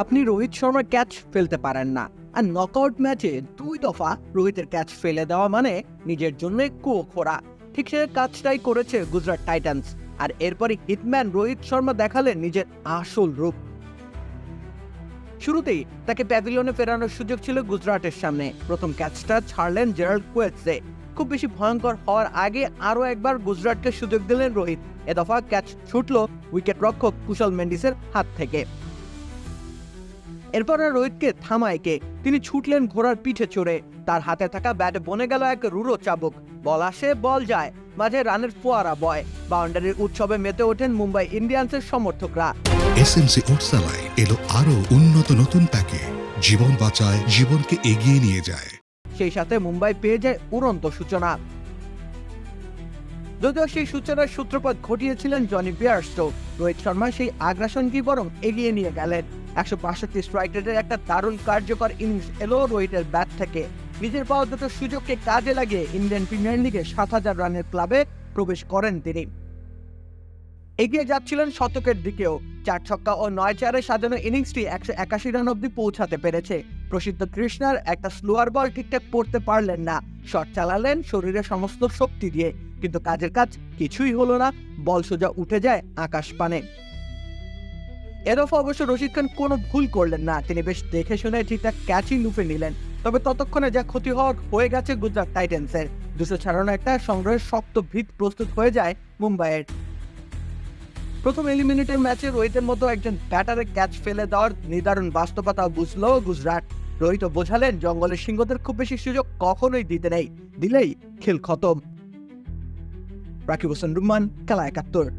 আপনি রোহিত শর্মার ক্যাচ ফেলতে পারেন না। আর নকআউট ম্যাচে দুই দফা রোহিতের ক্যাচ ফেলে দেওয়া মানে নিজের জন্য কো খোরা। ঠিক সে কাজটাই করেছে গুজরাট টাইটান্স। আর এরপরই হিটম্যান রোহিত শর্মা দেখালেন নিজের আসল রূপ। শুরুতেই তাকে প্যাভিলিয়নে ফেরানোর সুযোগ ছিল গুজরাটের সামনে। প্রথম ক্যাচটা ছাড়লেন জেরাল্ড কুয়েটসে খুব বেশি ভয়ঙ্কর হওয়ার আগে আরও একবার গুজরাটকে সুযোগ দিলেন রোহিত। এ দফা ক্যাচ ছুটল উইকেট রক্ষক কুশল মেন্ডিসের হাত থেকে। এরপর আর রোহিতকে থামায় কে? তিনি ছুটলেন ঘোড়ার পিঠে চড়ে। তার হাতে থাকা ব্যাট বনে গেল এক রুড়ো চাবুক। বল আসে বল যায়। মাঝে রানের ফোয়ারা বয়। বাউন্ডারির উৎসবে মেতে ওঠেন মুম্বাই ইন্ডিয়ান্সের সমর্থকরা। এসএমসি ওটসালাই এলো আরও উন্নত নতুন প্যাকে জীবন বাঁচায় জীবনকে এগিয়ে নিয়ে যায়। সেই সাথে মুম্বাই পেয়ে যায় উড়ন্ত সূচনা। যদিও সেই সূচনার সূত্রপাত ঘটিয়েছিলেন জনি বিয়ার্স্টো রোহিত শর্মা সেই আগ্রাসনকেই বরং এগিয়ে নিয়ে গেলেন। একশো বাষট্টি স্ট্রাইক রেটের একটা দারুণ কার্যকর ইনিংস এলো রোহিতের ব্যাট থেকে। নিজের পাওয়া দুটো সুযোগকে কাজে লাগিয়ে ইন্ডিয়ান প্রিমিয়ার লিগে সাত হাজার রানের ক্লাবে প্রবেশ করেন তিনি। এগিয়ে যাচ্ছিলেন শতকের দিকেও। চার ছক্কা ও নয় চারে সাজানো ইনিংসটি একশো একাশি রান অব্দি পৌঁছাতে পেরেছে। প্রসিদ্ধ কৃষ্ণার একটা স্লোয়ার বল ঠিকঠাক পড়তে পারলেন না। শট চালালেন শরীরে সমস্ত শক্তি দিয়ে। কিন্তু কাজের কাজ কিছুই হলো না। বল সোজা উঠে যায় আকাশ পানে। এরফ অবশ্য রশিদ খান কোনো ভুল করলেন না। তিনি বেশ দেখে শুনে ঠিকঠাক ক্যাচই লুফে নিলেন। তবে ততক্ষণে যা ক্ষতি হওয়ার হয়ে গেছে গুজরাট টাইটেন্সের। দুশো ছাড়ানো একটা সংগ্রহের শক্ত ভিত প্রস্তুত হয়ে যায় মুম্বাইয়ের। প্রথম এলিমিনেটের ম্যাচে রোহিতের মতো একজন ব্যাটারে ক্যাচ ফেলে দেওয়ার নির্ধারণ বাস্তবতা বুঝলো গুজরাট। রোহিত বোঝালেন জঙ্গলের সিংহদের খুব বেশি সুযোগ কখনোই দিতে নেই, দিলেই খেল খতম। রাকিব হোসেন, রুম্মান, খেলা একাত্তর।